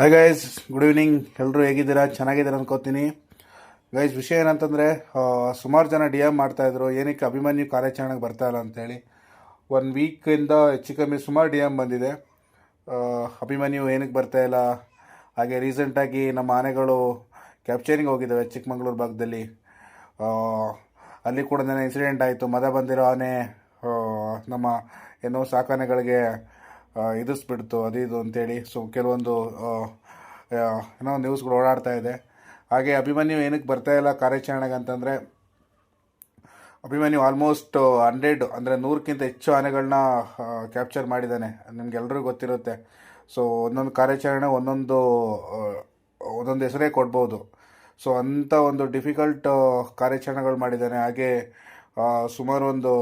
Hi guys good evening ಎಲ್ಲರೂ ಹೇಗಿದ್ದೀರಾ? ಚೆನ್ನಾಗಿದ್ದೀರಾ ಅನ್ಕೋತೀನಿ. ಗೈಸ್ ವಿಷಯ ಏನಂತಂದರೆ ಸುಮಾರು ಜನ ಡಿ ಎಂ ಮಾಡ್ತಾಯಿದ್ರು ಏನಕ್ಕೆ ಅಭಿಮನ್ಯು ಕಾರ್ಯಾಚರಣೆಗೆ ಬರ್ತಾ ಇಲ್ಲ ಅಂತೇಳಿ. ಒನ್ ವೀಕಿಂದ ಹೆಚ್ಚು ಕಮ್ಮಿ ಸುಮಾರು ಡಿ ಎಂ ಬಂದಿದೆ. ಅಭಿಮನ್ಯು ಏನಕ್ಕೆ ಬರ್ತಾ ಇಲ್ಲ? ಹಾಗೆ ರೀಸೆಂಟಾಗಿ ನಮ್ಮ ಆನೆಗಳು ಕ್ಯಾಪ್ಚರಿಂಗ್ ಹೋಗಿದ್ದಾವೆ ಚಿಕ್ಕಮಗಳೂರು ಭಾಗದಲ್ಲಿ. ಅಲ್ಲಿ ಕೂಡ ನನ್ನ ಇನ್ಸಿಡೆಂಟ್ ಆಯಿತು. ಮದ ಬಂದಿರೋ ಆನೆ ನಮ್ಮ, ಏನೋ ಸಾಕಾನೆಗಳಿಗೆ ಆ, ಎದುರಿಸ್ಬಿಡ್ತು ಅದು ಇದು ಅಂತೇಳಿ. ಸೊ ಕೆಲವೊಂದು ಏನೋ ನ್ಯೂಸ್ಗಳು ಓಡಾಡ್ತಾ ಇದೆ. ಹಾಗೆ ಅಭಿಮನ್ಯು ಏನಕ್ಕೆ ಬರ್ತಾ ಇಲ್ಲ ಕಾರ್ಯಾಚರಣೆಗೆ ಅಂತಂದರೆ ಅಭಿಮನ್ಯು ಆಲ್ಮೋಸ್ಟ್ ಹಂಡ್ರೆಡ್ ಅಂದರೆ ನೂರಕ್ಕಿಂತ ಹೆಚ್ಚು ಆನೆಗಳನ್ನ ಕ್ಯಾಪ್ಚರ್ ಮಾಡಿದ್ದಾನೆ. ನಿಮಗೆಲ್ಲರಿಗೂ ಗೊತ್ತಿರುತ್ತೆ. ಸೊ ಒಂದೊಂದು ಕಾರ್ಯಾಚರಣೆ ಒಂದೊಂದು ಒಂದೊಂದು ಹೆಸರೇ ಕೊಡ್ಬೋದು. ಸೊ ಅಂಥ ಒಂದು ಡಿಫಿಕಲ್ಟ್ ಕಾರ್ಯಾಚರಣೆಗಳು ಮಾಡಿದ್ದಾನೆ. ಹಾಗೆ ಸುಮಾರು ಒಂದು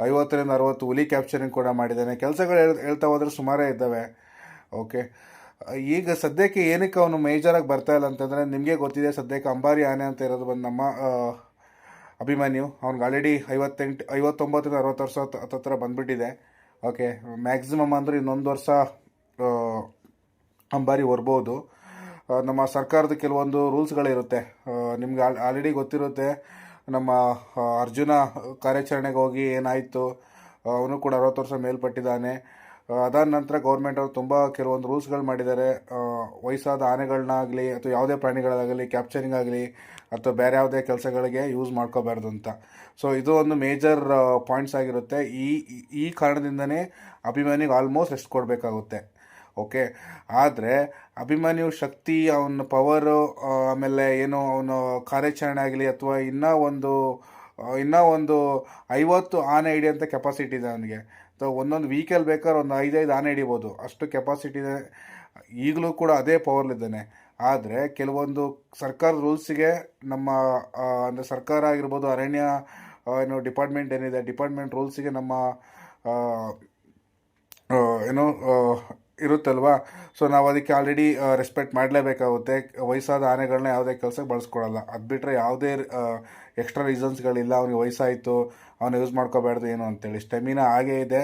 ಐವತ್ತರಿಂದ ಅರವತ್ತು ಹುಲಿ ಕ್ಯಾಪ್ಚರಿಂಗ್ ಕೂಡ ಮಾಡಿದ್ದಾನೆ. ಕೆಲಸಗಳು ಹೇಳ್, ಹೇಳ್ತಾ ಹೋದ್ರೆ ಸುಮಾರೇ ಇದ್ದಾವೆ. ಓಕೆ ಈಗ ಸದ್ಯಕ್ಕೆ ಏನಕ್ಕೆ ಅವನು ಮೇಜರಾಗಿ ಬರ್ತಾ ಇಲ್ಲ ಅಂತಂದರೆ ನಿಮಗೆ ಗೊತ್ತಿದೆ, ಸದ್ಯಕ್ಕೆ ಅಂಬಾರಿ ಆನೆ ಅಂತ ಇರೋದು ಬಂದು ನಮ್ಮ ಅಭಿಮಾನಿಯು. ಅವ್ನಿಗೆ ಆಲ್ರೆಡಿ ಐವತ್ತೆಂಟು, ಐವತ್ತೊಂಬತ್ತರಿಂದ ಅರವತ್ತು ವರ್ಷ ಹತ್- ಹತ್ತತ್ರ ಬಂದುಬಿಟ್ಟಿದೆ. ಓಕೆ ಮ್ಯಾಕ್ಸಿಮಮ್ ಅಂದರೆ ಇನ್ನೊಂದು ವರ್ಷ ಅಂಬಾರಿ ಹೊರ್ಬೋದು ನಮ್ಮ ಸರ್ಕಾರದ ಕೆಲವೊಂದು ರೂಲ್ಸ್ಗಳಿರುತ್ತೆ ನಿಮ್ಗೆ ಆಲ್ ಆಲ್ರೆಡಿ ಗೊತ್ತಿರುತ್ತೆ. ನಮ್ಮ ಅರ್ಜುನ ಕಾರ್ಯಾಚರಣೆಗೆ ಹೋಗಿ ಏನಾಯಿತು, ಅವನು ಕೂಡ ಅರವತ್ತು ವರ್ಷ ಮೇಲ್ಪಟ್ಟಿದ್ದಾನೆ. ಅದಾದ ನಂತರ ಗೌರ್ಮೆಂಟ್ ಅವರು ತುಂಬ ಕೆಲವೊಂದು ರೂಲ್ಸ್ಗಳು ಮಾಡಿದ್ದಾರೆ. ವಯಸ್ಸಾದ ಆನೆಗಳನ್ನಾಗಲಿ ಅಥವಾ ಯಾವುದೇ ಪ್ರಾಣಿಗಳಾಗಲಿ ಕ್ಯಾಪ್ಚರಿಂಗ್ ಆಗಲಿ ಅಥವಾ ಬೇರೆ ಯಾವುದೇ ಕೆಲಸಗಳಿಗೆ ಯೂಸ್ ಮಾಡ್ಕೋಬಾರ್ದು ಅಂತ. ಸೊ ಇದು ಒಂದು ಮೇಜರ್ ಪಾಯಿಂಟ್ಸ್ ಆಗಿರುತ್ತೆ. ಈ- ಈ ಕಾರಣದಿಂದನೇ ಅಭಿಮಾನಿಗೆ ಆಲ್ಮೋಸ್ಟ್ ರೆಸ್ಟ್ ಕೊಡಬೇಕಾಗುತ್ತೆ. ಓಕೆ? ಆದರೆ ಅಭಿಮನ್ಯು ಶಕ್ತಿ, ಅವನ ಪವರು ಆಮೇಲೆ ಏನು ಅವನು ಕಾರ್ಯಾಚರಣೆ ಆಗಲಿ ಅಥವಾ ಇನ್ನೂ ಒಂದು ಇನ್ನೂ ಒಂದು ಐವತ್ತು ಆನೆ ಹಿಡಿಯೋಂಥ ಕೆಪಾಸಿಟಿ ಇದೆ ಅವನಿಗೆ. ಸೊ ಒಂದೊಂದು ವೀಕಲ್ಲಿ ಬೇಕಾದ್ರೆ ಒಂದು ಐದೈದು ಆನೆ ಹಿಡಿಬೋದು. ಅಷ್ಟು ಕೆಪಾಸಿಟಿ ಇದೆ. ಈಗಲೂ ಕೂಡ ಅದೇ ಪವರ್ಲಿದ್ದಾನೆ ಆದರೆ ಕೆಲವೊಂದು ಸರ್ಕಾರ ರೂಲ್ಸಿಗೆ ನಮ್ಮ ಅಂದರೆ ಸರ್ಕಾರ ಆಗಿರ್ಬೋದು, ಅರಣ್ಯ ಏನು ಡಿಪಾರ್ಟ್ಮೆಂಟ್ ಏನಿದೆ ಡಿಪಾರ್ಟ್ಮೆಂಟ್ ರೂಲ್ಸಿಗೆ ನಮ್ಮ ಏನೋ ಇರುತ್ತಲ್ವಾ? ಸೊ ನಾವು ಅದಕ್ಕೆ ಆಲ್ರೆಡಿ ರೆಸ್ಪೆಕ್ಟ್ ಮಾಡಲೇಬೇಕಾಗುತ್ತೆ. ವಯಸ್ಸಾದ ಆನೆಗಳನ್ನ ಯಾವುದೇ ಕೆಲಸಕ್ಕೆ ಬಳಸ್ಕೊಡಲ್ಲ ಅದು ಬಿಟ್ಟರೆ ಯಾವುದೇ ಎಕ್ಸ್ಟ್ರಾ ರೀಸನ್ಸ್ಗಳಿಲ್ಲ ಅವ್ನಿಗೆ ವಯಸ್ಸಾಯಿತು, ಅವನು ಯೂಸ್ ಮಾಡ್ಕೋಬಾರ್ದು ಏನು ಅಂತೇಳಿ. ಸ್ಟೆಮಿನಾ ಹಾಗೇ ಇದೆ.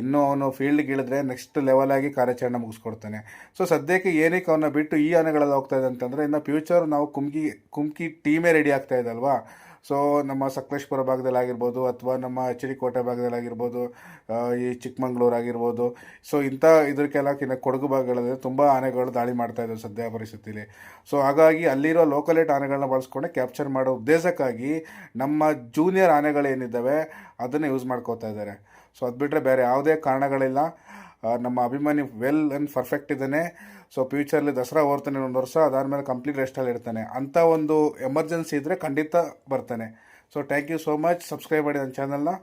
ಇನ್ನೂ ಅವನು ಫೀಲ್ಡ್ಗೆ ಇಳಿದ್ರೆ ನೆಕ್ಸ್ಟ್ ಲೆವೆಲಾಗಿ ಕಾರ್ಯಾಚರಣೆ ಮುಗಿಸ್ಕೊಡ್ತಾನೆ. ಸೊ ಸದ್ಯಕ್ಕೆ ಏನಕ್ಕೆ ಅವನ್ನ ಬಿಟ್ಟು ಈ ಆನೆಗಳಲ್ಲಿ ಹೋಗ್ತಾ ಇದೆ ಅಂತಂದರೆ, ಇನ್ನು ಫ್ಯೂಚರ್ ನಾವು ಕುಮ್ಕಿ ಕುಮ್ಕಿ ಟೀಮೇ ರೆಡಿ ಆಗ್ತಾ ಇದೆ ಅಲ್ವಾ? ಸೊ ನಮ್ಮ ಸಕಲೇಶ್ಪುರ ಭಾಗದಲ್ಲಿ ಆಗಿರ್ಬೋದು ಅಥವಾ ನಮ್ಮ ಎಚ್ ಡಿ ಕೋಟೆ ಭಾಗದಲ್ಲಿ ಆಗಿರ್ಬೋದು ಈ ಚಿಕ್ಕಮಂಗ್ಳೂರು ಆಗಿರ್ಬೋದು. ಸೊ ಇಂಥ ಇದಕ್ಕೆಲ್ಲ ಕಿನ್ನ ಕೊಡಗು ಭಾಗಗಳಲ್ಲಿ ತುಂಬ ಆನೆಗಳು ದಾಳಿ ಮಾಡ್ತಾ ಇದ್ದಾವೆ ಸದ್ಯ ಪರಿಸ್ಥಿತಿಲಿ. ಸೊ ಹಾಗಾಗಿ ಅಲ್ಲಿರೋ ಲೋಕಲೇಟ್ ಆನೆಗಳನ್ನ ಬಳಸ್ಕೊಂಡು ಕ್ಯಾಪ್ಚರ್ ಮಾಡೋ ಉದ್ದೇಶಕ್ಕಾಗಿ ನಮ್ಮ ಜೂನಿಯರ್ ಆನೆಗಳೇನಿದ್ದಾವೆ, ಅದನ್ನು ಯೂಸ್ ಮಾಡ್ಕೋತಾ ಇದ್ದಾರೆ. ಸೊ ಅದು ಬಿಟ್ಟರೆ ಬೇರೆ ಯಾವುದೇ ಕಾರಣಗಳಿಲ್ಲ. ನಮ್ಮ ಅಭಿಮಾನಿ ವೆಲ್ ಆ್ಯಂಡ್ ಪರ್ಫೆಕ್ಟ್ ಇದ್ದಾನೆ. ಸೊ ಫ್ಯೂಚರ್ಲಿ ದಸರಾ ಓರ್ತಾನೆ ಒಂದು ವರ್ಷ, ಅದಾದಮೇಲೆ ಕಂಪ್ಲೀಟ್ ರೆಸ್ಟಲ್ಲಿ ಇರ್ತಾನೆ. ಅಂಥ ಒಂದು ಎಮರ್ಜೆನ್ಸಿ ಇದ್ದರೆ ಖಂಡಿತ ಬರ್ತಾನೆ. So thank you so much subscribe ಮಾಡಿ ನನ್ನ ಚಾನಲ್ನ